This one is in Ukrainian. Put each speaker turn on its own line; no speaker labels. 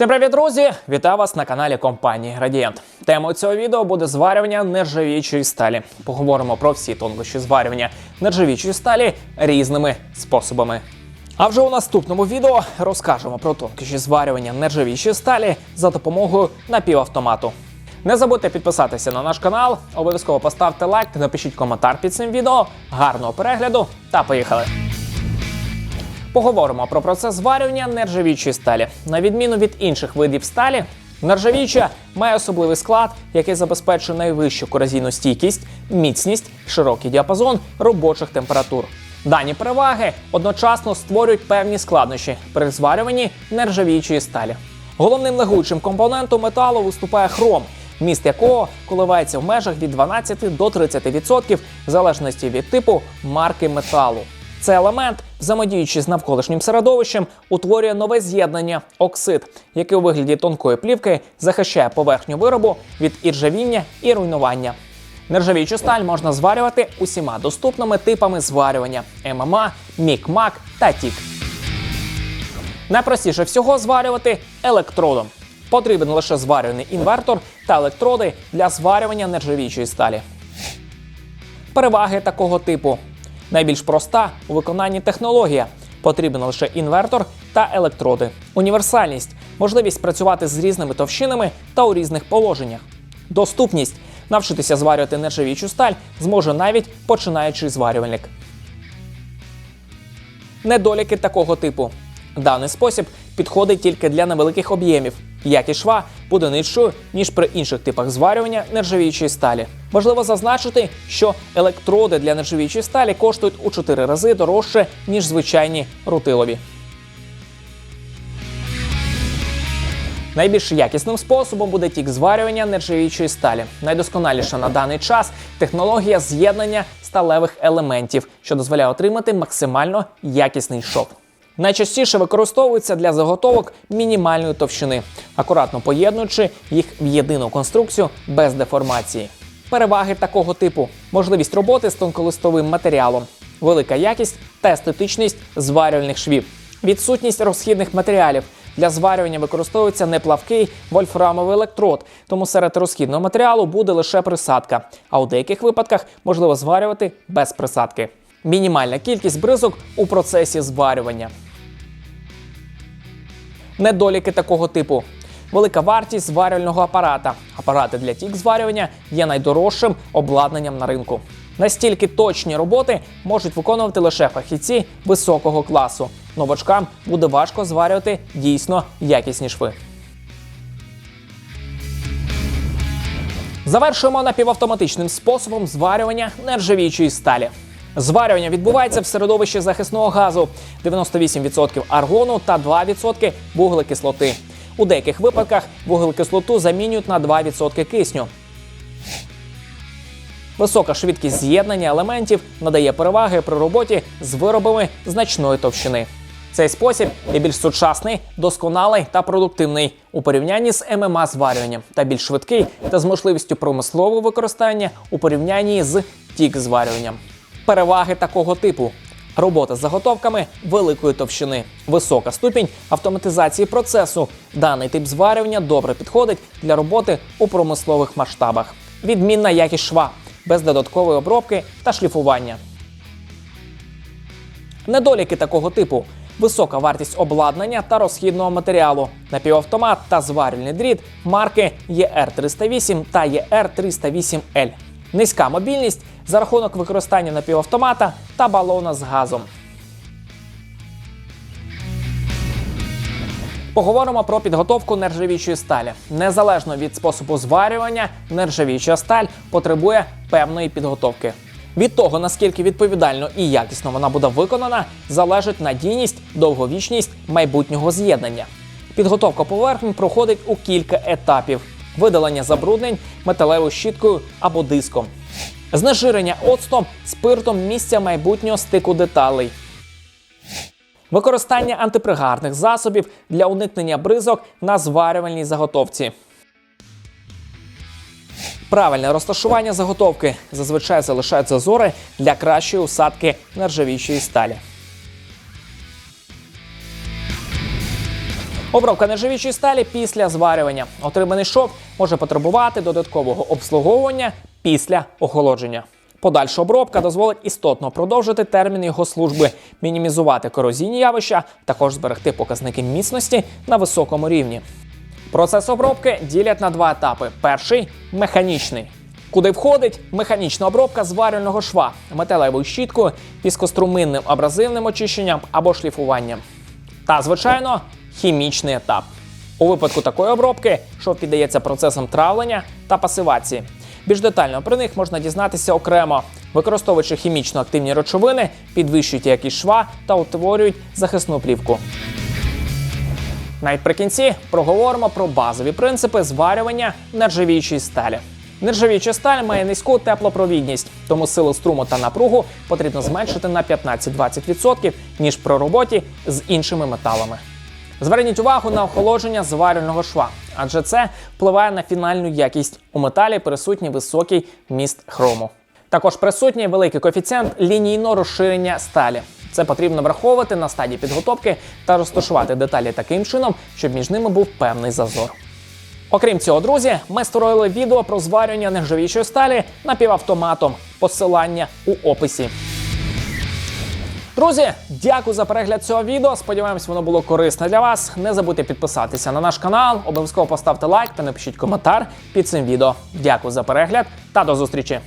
Всім привіт, друзі! Вітаю вас на каналі компанії Градієнт. Темою цього відео буде зварювання нержавіючої сталі. Поговоримо про всі тонкощі зварювання нержавіючої сталі різними способами. А вже у наступному відео розкажемо про тонкощі зварювання нержавіючої сталі за допомогою напівавтомату. Не забудьте підписатися на наш канал, обов'язково поставте лайк та напишіть коментар під цим відео. Гарного перегляду та поїхали! Поговоримо про процес зварювання нержавіючої сталі. На відміну від інших видів сталі, нержавіюча має особливий склад, який забезпечує найвищу корозійну стійкість, міцність, широкий діапазон робочих температур. Дані переваги одночасно створюють певні складнощі при зварюванні нержавіючої сталі. Головним легуючим компонентом металу виступає хром, міст якого коливається в межах від 12 до 30% в залежності від типу марки металу. Цей елемент, взаємодіючи з навколишнім середовищем, утворює нове з'єднання оксид, яке у вигляді тонкої плівки захищає поверхню виробу від іржавіння і руйнування. Нержавіючу сталь можна зварювати усіма доступними типами зварювання ММА, мік-мак та тік. Найпростіше всього зварювати електродом. Потрібен лише зварюваний інвертор та електроди для зварювання нержавіючої сталі. Переваги такого типу. Найбільш проста у виконанні технологія. Потрібен лише інвертор та електроди. Універсальність можливість працювати з різними товщинами та у різних положеннях. Доступність навчитися зварювати нержавіючу сталь зможе навіть починаючий зварювальник. Недоліки такого типу. Даний спосіб підходить тільки для невеликих об'ємів. Якість шва буде нижчою, ніж при інших типах зварювання нержавіючої сталі. Важливо зазначити, що електроди для нержавіючої сталі коштують у 4 рази дорожче, ніж звичайні рутилові. Найбільш якісним способом буде тік зварювання нержавіючої сталі. Найдосконаліша на даний час технологія з'єднання сталевих елементів, що дозволяє отримати максимально якісний шов. Найчастіше використовується для заготовок мінімальної товщини, акуратно поєднуючи їх в єдину конструкцію без деформації. Переваги такого типу: можливість роботи з тонколистовим матеріалом, велика якість та естетичність зварювальних швів, відсутність розхідних матеріалів. Для зварювання використовується неплавкий вольфрамовий електрод, тому серед розхідного матеріалу буде лише присадка, а у деяких випадках можливо зварювати без присадки. Мінімальна кількість бризок у процесі зварювання. Недоліки такого типу. Велика вартість зварювального апарата. Апарати для тік зварювання є найдорожчим обладнанням на ринку. Настільки точні роботи можуть виконувати лише фахівці високого класу. Новачкам буде важко зварювати дійсно якісні шви. Завершуємо напівавтоматичним способом зварювання нержавіючої сталі. Зварювання відбувається в середовищі захисного газу 98% аргону та 2% вуглекислоти. У деяких випадках вуглекислоту замінюють на 2% кисню. Висока швидкість з'єднання елементів надає переваги при роботі з виробами значної товщини. Цей спосіб є більш сучасний, досконалий та продуктивний у порівнянні з ММА зварюванням та більш швидкий та з можливістю промислового використання у порівнянні з тік зварюванням. Переваги такого типу: робота з заготовками великої товщини, висока ступінь автоматизації процесу. Даний тип зварювання добре підходить для роботи у промислових масштабах. Відмінна якість шва без додаткової обробки та шліфування. Недоліки такого типу. Висока вартість обладнання та розхідного матеріалу, напівавтомат та зварювальний дріт марки ER308 та ER308L. Низька мобільність за рахунок використання напівавтомата та балона з газом. Поговоримо про підготовку нержавіючої сталі. Незалежно від способу зварювання, нержавіюча сталь потребує певної підготовки. Від того, наскільки відповідально і якісно вона буде виконана, залежить надійність, довговічність майбутнього з'єднання. Підготовка поверхень проходить у кілька етапів: видалення забруднень металевою щіткою або диском, знежирення оцтом, спиртом місця майбутнього стику деталей. Використання антипригарних засобів для уникнення бризок на зварювальній заготовці. Правильне розташування заготовки зазвичай залишають зазори для кращої усадки нержавіючої сталі. Обробка нержавіючої сталі після зварювання. Отриманий шов може потребувати додаткового обслуговування після охолодження. Подальша обробка дозволить істотно продовжити термін його служби, мінімізувати корозійні явища, також зберегти показники міцності на високому рівні. Процес обробки ділять на два етапи: перший механічний. Куди входить механічна обробка зварювального шва металевою щіткою, піскоструминним абразивним очищенням або шліфуванням. Та, звичайно, хімічний етап. У випадку такої обробки шов піддається процесам травлення та пасивації. Більш детально про них можна дізнатися окремо, використовуючи хімічно активні речовини, підвищують якість шва та утворюють захисну плівку. Наприкінці проговоримо про базові принципи зварювання нержавіючої сталі. Нержавіюча сталь має низьку теплопровідність, тому силу струму та напругу потрібно зменшити на 15-20%, ніж при роботі з іншими металами. Зверніть увагу на охолодження зварювального шва, адже це впливає на фінальну якість. У металі присутній високий міст хрому. Також присутній великий коефіцієнт лінійного розширення сталі. Це потрібно враховувати на стадії підготовки та розташувати деталі таким чином, щоб між ними був певний зазор. Окрім цього, друзі, ми створили відео про зварювання нержавіючої сталі напівавтоматом. Посилання у описі. Друзі, дякую за перегляд цього відео. Сподіваємось, воно було корисне для вас. Не забудьте підписатися на наш канал, обов'язково поставте лайк та напишіть коментар під цим відео. Дякую за перегляд та до зустрічі!